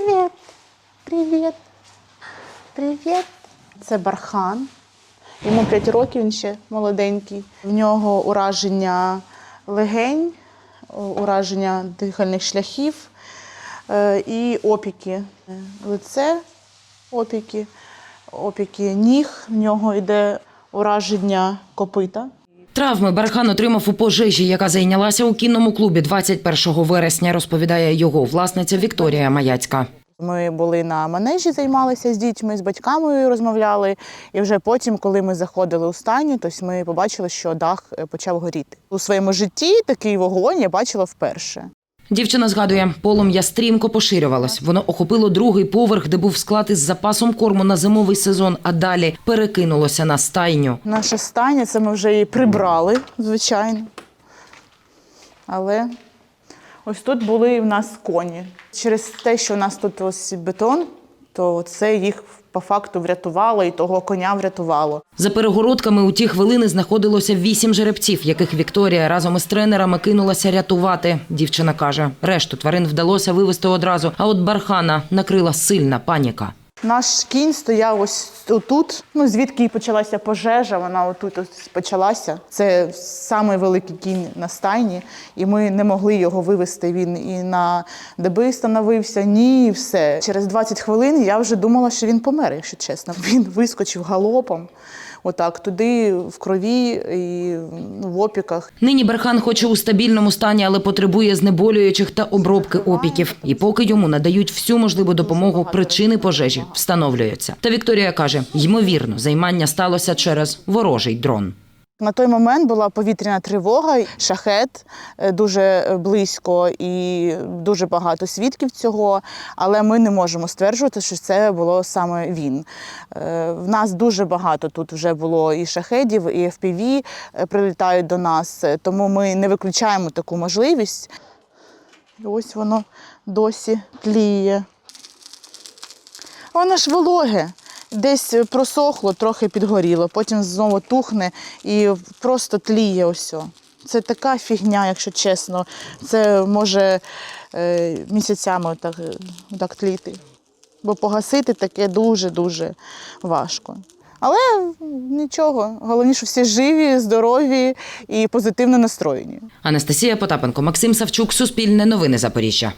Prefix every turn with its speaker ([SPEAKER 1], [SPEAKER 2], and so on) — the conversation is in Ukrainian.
[SPEAKER 1] Привіт. Привіт. Привіт. Це бархан. Йому 5 років, він ще молоденький. В нього ураження легень, ураження дихальних шляхів е, і опіки. Лице опіки, опіки ніг. В нього йде ураження копита.
[SPEAKER 2] Травми Бархан отримав у пожежі, яка зайнялася у кінному клубі 21 вересня, розповідає його власниця Вікторія Маяцька.
[SPEAKER 1] Ми були на манежі, займалися з дітьми, з батьками розмовляли. І вже потім, коли ми заходили у стані, то ми побачили, що дах е, почав горіти. У своєму житті такий вогонь я бачила вперше.
[SPEAKER 2] Дівчина згадує, полум'я стрімко поширювалось. Воно охопило другий поверх, де був склад із запасом корму на зимовий сезон, а далі перекинулося на стайню.
[SPEAKER 1] Наша стайня, це ми вже її прибрали, звичайно. Але ось тут були в нас коні. Через те, що у нас тут ось бетон, то це їх по факту врятувало і того коня врятувало.
[SPEAKER 2] За перегородками у ті хвилини знаходилося вісім жеребців, яких Вікторія разом із тренерами кинулася рятувати. Дівчина каже, решту тварин вдалося вивезти одразу, а от бархана накрила сильна паніка.
[SPEAKER 1] Наш кінь стояв ось тут. Ну звідки і почалася пожежа. Вона отут ось почалася. Це самий великий кінь на стайні, і ми не могли його вивезти. Він і на деби становився, ні, і все. Через 20 хвилин я вже думала, що він помер, якщо чесно. Він вискочив галопом. Отак туди в крові і ну, в опіках.
[SPEAKER 2] Нині Берхан хоче у стабільному стані, але потребує знеболюючих та обробки опіків. І поки йому надають всю можливу допомогу, причини пожежі встановлюються. Та Вікторія каже, ймовірно, займання сталося через ворожий дрон.
[SPEAKER 1] На той момент була повітряна тривога, шахет е, дуже близько і дуже багато свідків цього, але ми не можемо стверджувати, що це було саме він. Е, В нас дуже багато тут вже було і шахедів, і е, прилітають до нас, е, тому ми не виключаємо таку можливість. І ось воно досі тліє. Воно ж вологе. Десь просохло, трохи підгоріло, потім знову тухне і просто тліє ось. Це така фігня, якщо чесно. Це може е, місяцями так, так тліти. Бо погасити таке дуже-дуже важко. Але нічого, головніше всі живі, здорові і позитивно настроєні.
[SPEAKER 2] Анастасія Потапенко, Максим Савчук, Суспільне новини Запоріжжя.